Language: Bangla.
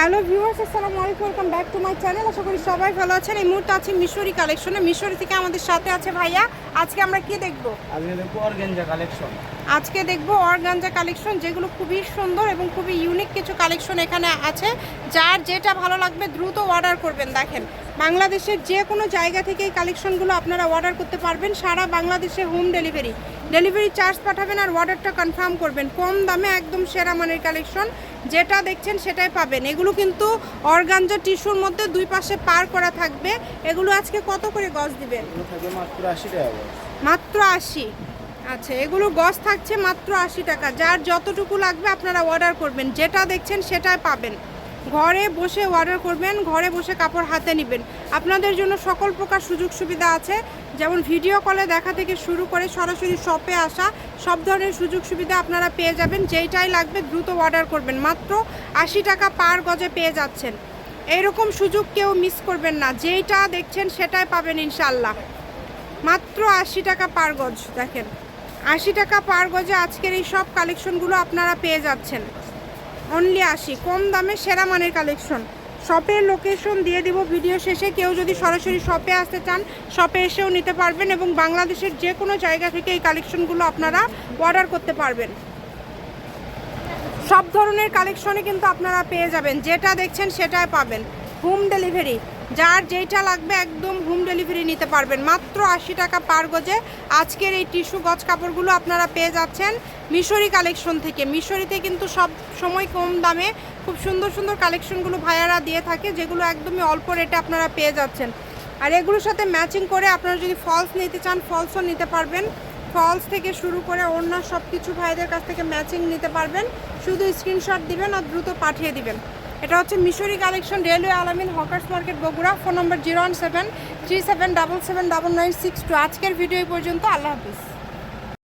হ্যালো ভিউয়ার্স আসসালামু আলাইকুম welcome back to my channel. আশা করি সবাই ভালো আছেন। এই মুহূর্তে আছি মিশরি কালেকশনে। মিশরি থেকে আমাদের সাথে আছে ভাইয়া। আজকে আমরা কি দেখব? আজকে দেখব অর্গানজা কালেকশন। আজকে দেখব অর্গানজা কালেকশন যেগুলো খুবই সুন্দর এবং খুবই ইউনিক কিছু কালেকশন এখানে আছে। যার যেটা ভালো লাগবে দ্রুত অর্ডার করবেন দেখেন। বাংলাদেশের যে কোনো জায়গা থেকে এই কালেকশনগুলো আপনারা অর্ডার করতে পারবেন। সারা বাংলাদেশে হোম ডেলিভারি ডেলিভারি চার্জ পাঠাবেন আর অর্ডারটা কনফার্ম করবেন। কম দামে একদম সেরা মানের কালেকশন। যেটা দেখছেন সেটাই পাবেন। এগুলো কিন্তু অর্গানজা টিস্যুর মধ্যে দুই পাশে পার করা থাকবে। এগুলো আজকে কত করে গজ দিবেন? মাত্র আশি আচ্ছা এগুলো গজ থাকছে মাত্র আশি টাকা। যার যতটুকু লাগবে আপনারা অর্ডার করবেন। যেটা দেখছেন সেটাই পাবেন। ঘরে বসে অর্ডার করবেন, ঘরে বসে কাপড় হাতে নেবেন। আপনাদের জন্য সকল প্রকার সুযোগ সুবিধা আছে। যেমন ভিডিও কলে দেখা থেকে শুরু করে সরাসরি শপে আসা, সব ধরনের সুযোগ সুবিধা আপনারা পেয়ে যাবেন। যেইটাই লাগবে দ্রুত অর্ডার করবেন। মাত্র আশি টাকা পার গজে পেয়ে যাচ্ছেন। এরকম সুযোগ কেউ মিস করবেন না। যেইটা দেখছেন সেটাই পাবেন ইনশাল্লাহ মাত্র আশি টাকা পার গজ, দেখেন। আশি টাকা পার গজে আজকের এই সব কালেকশনগুলো আপনারা পেয়ে যাচ্ছেন। অনলি আশি। কম দামে সেরা মানের কালেকশন শপের লোকেশন দিয়ে দিব ভিডিও শেষে। কেউ যদি সরাসরি শপে আসতে চান শপে এসেও নিতে পারবেন এবং বাংলাদেশের যে কোনো জায়গা থেকে এই কালেকশনগুলো আপনারা অর্ডার করতে পারবেন। সব ধরনের কালেকশনে কিন্তু আপনারা পেয়ে যাবেন। যেটা দেখছেন সেটাই পাবেন। হোম ডেলিভারি, যার যেইটা লাগবে একদম হোম ডেলিভারি নিতে পারবেন। মাত্র আশি টাকা পার গজে আজকের এই টিস্যু গজ কাপড়গুলো আপনারা পেয়ে যাচ্ছেন মিশরি কালেকশন থেকে। মিশরিতে কিন্তু সব সময় কম দামে খুব সুন্দর সুন্দর কালেকশনগুলো ভাইয়ারা দিয়ে থাকে, যেগুলো একদমই অল্প রেটে আপনারা পেয়ে যাচ্ছেন। আর এগুলোর সাথে ম্যাচিং করে আপনারা যদি ফলস নিতে চান, ফলসও নিতে পারবেন। ফলস থেকে শুরু করে অন্য সব কিছু ভাইদের কাছ থেকে ম্যাচিং নিতে পারবেন। শুধু স্ক্রিনশট দিবেন আর দ্রুত পাঠিয়ে দিবেন। এটা হচ্ছে Mishri collection, railway Alamin, hawkers market, Bogura, phone number zero one seven three seven double seven double nine six two. আজকের ভিডিও পর্যন্ত, আল্লাহ হাফিজ।